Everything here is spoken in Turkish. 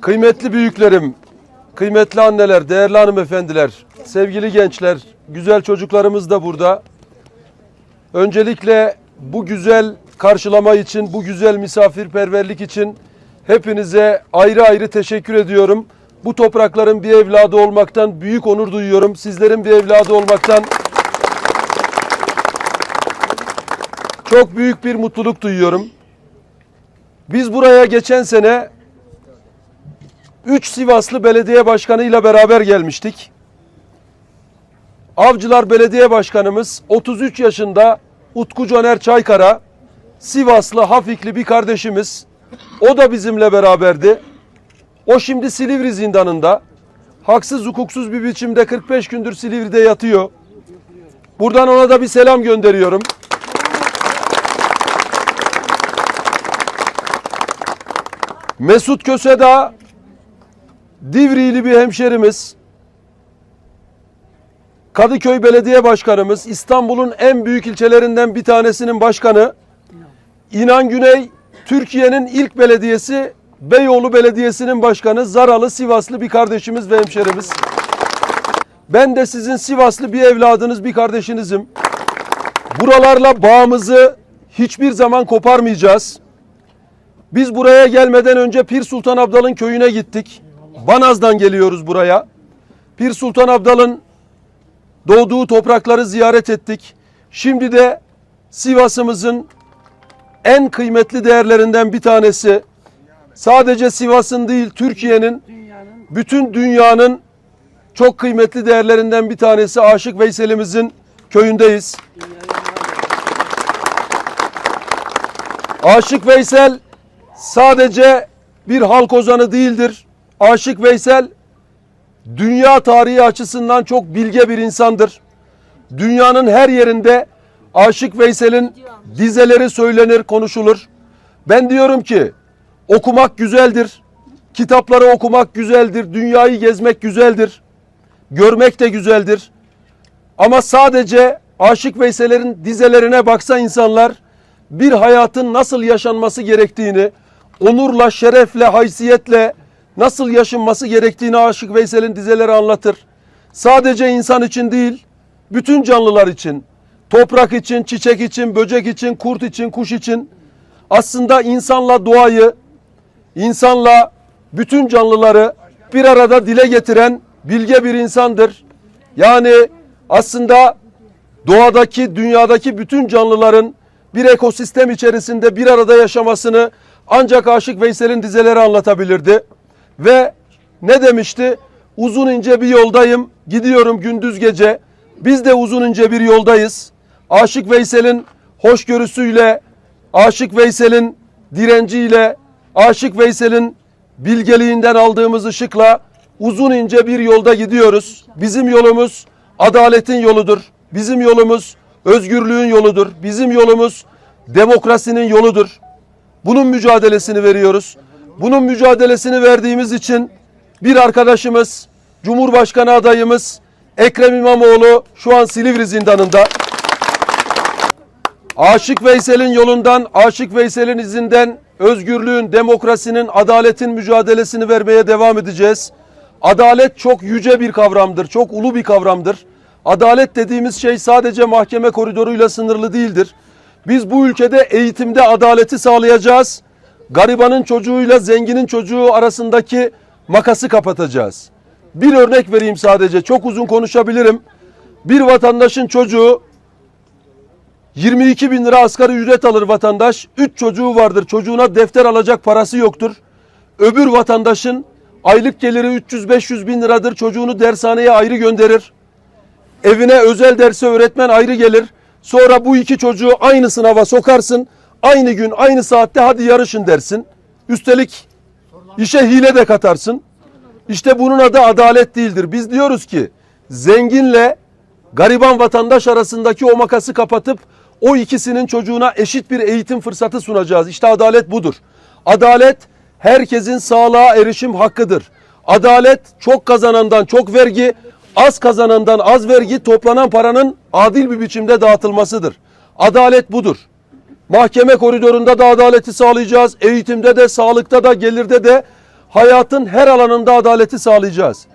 Kıymetli büyüklerim, kıymetli anneler, değerli hanımefendiler, sevgili gençler, güzel çocuklarımız da burada. Öncelikle bu güzel karşılama için, bu güzel misafirperverlik için hepinize ayrı ayrı teşekkür ediyorum. Bu toprakların bir evladı olmaktan büyük onur duyuyorum. Sizlerin bir evladı olmaktan çok büyük bir mutluluk duyuyorum. Biz buraya geçen sene 3 Sivaslı belediye başkanıyla beraber gelmiştik. Avcılar Belediye Başkanımız 33 yaşında Utku Caner Çaykara, Sivaslı Hafikli bir kardeşimiz. O da bizimle beraberdi. O şimdi Silivri zindanında. Haksız hukuksuz bir biçimde 45 gündür Silivri'de yatıyor. Buradan ona da bir selam gönderiyorum. Mesut Kösedağ Divri'li bir hemşerimiz. Kadıköy Belediye Başkanımız, İstanbul'un en büyük ilçelerinden bir tanesinin başkanı. İnan Güney, Türkiye'nin ilk belediyesi, Beyoğlu Belediyesi'nin başkanı, Zaralı, Sivaslı bir kardeşimiz ve hemşerimiz. Ben de sizin Sivaslı bir evladınız, bir kardeşinizim. Buralarla bağımızı hiçbir zaman koparmayacağız. Biz buraya gelmeden önce Pir Sultan Abdal'ın köyüne gittik. Banaz'dan geliyoruz buraya. Pir Sultan Abdal'ın doğduğu toprakları ziyaret ettik. Şimdi de Sivas'ımızın en kıymetli değerlerinden bir tanesi. Sadece Sivas'ın değil Türkiye'nin, bütün dünyanın çok kıymetli değerlerinden bir tanesi Aşık Veysel'imizin köyündeyiz. Aşık Veysel sadece bir halk ozanı değildir. Aşık Veysel dünya tarihi açısından çok bilge bir insandır. Dünyanın her yerinde Aşık Veysel'in dizeleri söylenir, konuşulur. Ben diyorum ki okumak güzeldir. Kitapları okumak güzeldir. Dünyayı gezmek güzeldir. Görmek de güzeldir. Ama sadece Aşık Veysel'lerin dizelerine baksa insanlar bir hayatın nasıl yaşanması gerektiğini, onurla, şerefle, haysiyetle nasıl yaşanması gerektiğini Aşık Veysel'in dizeleri anlatır. Sadece insan için değil, bütün canlılar için, toprak için, çiçek için, böcek için, kurt için, kuş için aslında insanla doğayı, insanla bütün canlıları bir arada dile getiren bilge bir insandır. Yani aslında doğadaki, dünyadaki bütün canlıların bir ekosistem içerisinde bir arada yaşamasını ancak Aşık Veysel'in dizeleri anlatabilirdi. Ve ne demişti? Uzun ince bir yoldayım, gidiyorum gündüz gece. Biz de uzun ince bir yoldayız. Aşık Veysel'in hoşgörüsüyle, Aşık Veysel'in direnciyle, Aşık Veysel'in bilgeliğinden aldığımız ışıkla uzun ince bir yolda gidiyoruz. Bizim yolumuz adaletin yoludur. Bizim yolumuz özgürlüğün yoludur. Bizim yolumuz demokrasinin yoludur. Bunun mücadelesini veriyoruz. Bunun mücadelesini verdiğimiz için bir arkadaşımız, Cumhurbaşkanı adayımız Ekrem İmamoğlu şu an Silivri zindanında. Aşık Veysel'in yolundan, Aşık Veysel'in izinden özgürlüğün, demokrasinin, adaletin mücadelesini vermeye devam edeceğiz. Adalet çok yüce bir kavramdır, çok ulu bir kavramdır. Adalet dediğimiz şey sadece mahkeme koridoruyla sınırlı değildir. Biz bu ülkede eğitimde adaleti sağlayacağız. Garibanın çocuğuyla zenginin çocuğu arasındaki makası kapatacağız. Bir örnek vereyim sadece. Çok uzun konuşabilirim. Bir vatandaşın çocuğu 22 bin lira asgari ücret alır vatandaş. 3 çocuğu vardır. Çocuğuna defter alacak parası yoktur. Öbür vatandaşın aylık geliri 300-500 bin liradır. Çocuğunu dershaneye ayrı gönderir. Evine özel derse öğretmen ayrı gelir. Sonra bu iki çocuğu aynı sınava sokarsın. Aynı gün aynı saatte hadi yarışın dersin. Üstelik işe hile de katarsın. İşte bunun adı adalet değildir. Biz diyoruz ki zenginle gariban vatandaş arasındaki o makası kapatıp o ikisinin çocuğuna eşit bir eğitim fırsatı sunacağız. İşte adalet budur. Adalet herkesin sağlığa erişim hakkıdır. Adalet çok kazanandan çok vergi, az kazanandan az vergi toplanan paranın adil bir biçimde dağıtılmasıdır. Adalet budur. Mahkeme koridorunda da adaleti sağlayacağız. Eğitimde de, sağlıkta da, gelirde de hayatın her alanında adaleti sağlayacağız.